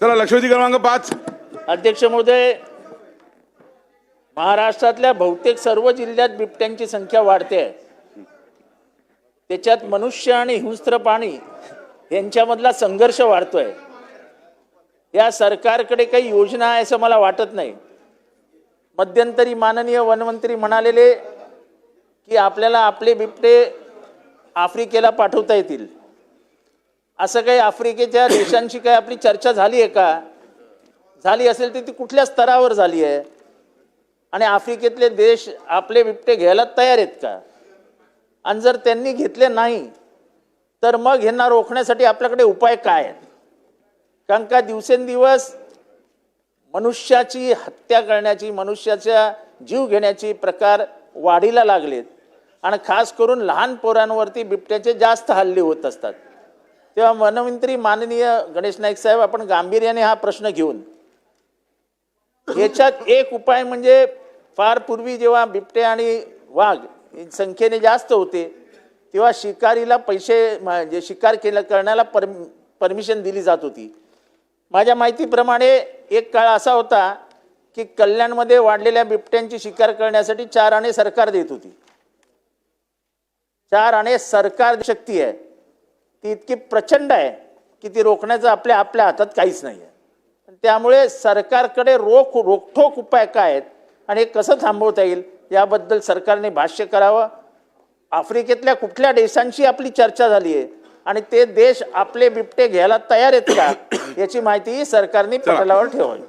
चला लक्षवेधी क्रमांक पाच. अध्यक्ष महोदय महाराष्ट्रातल्या बहुतेक सर्व जिल्ह्यात बिबट्यांची संख्या वाढते. आहे त्याच्यात मनुष्य आणि हिंस्त्र प्राणी यांच्यामधला संघर्ष वाढतोय. या सरकारकडे काही योजना आहे असं मला वाटत नाही. मध्यंतरी माननीय वनमंत्री म्हणालेले की आपल्याला आपले बिबटे आफ्रिकेला पाठवता येतील. असं काही आफ्रिकेच्या देशांशी काही आपली चर्चा झाली आहे का? झाली असेल तर ती कुठल्या स्तरावर झाली आहे? आणि आफ्रिकेतले देश आपले बिबटे घ्यायला तयार आहेत का? आणि जर त्यांनी घेतले नाही तर मग ह्यांना रोखण्यासाठी आपल्याकडे उपाय काय आहेत? कारण का दिवसेंदिवस मनुष्याची हत्या करण्याची मनुष्याचा जीव घेण्याची प्रकार वाढीला लागलेत. आणि खास करून लहान पोरांवरती बिबट्याचे जास्त हल्ले होत असतात. तेव्हा वनमंत्री माननीय गणेश नाईक साहेब आपण गांभीर्याने हा प्रश्न घेऊन याच्यात एक उपाय म्हणजे फार पूर्वी जेव्हा बिबटे आणि वाघ संख्येने जास्त होते तेव्हा शिकारीला पैसे म्हणजे शिकार केलं करण्याला पर परमिशन दिली जात होती. माझ्या माहितीप्रमाणे एक काळ असा होता की कल्याणमध्ये वाढलेल्या बिबट्यांची शिकार करण्यासाठी चार आणे सरकार देत होती. चार आणे सरकार शक्ती आहे. ती इतकी प्रचंड आहे की ती रोखण्याचं आपल्या आपल्या हातात काहीच नाही आहे त्यामुळे सरकारकडे रोख रोखठोक उपाय काय आहेत आणि हे कसं थांबवता येईल याबद्दल सरकारने भाष्य करावं. आफ्रिकेतल्या कुठल्या देशांशी आपली चर्चा झाली आहे आणि ते देश आपले बिबटे घ्यायला तयार आहेत का याची माहिती सरकारने पटलावर ठेवावी.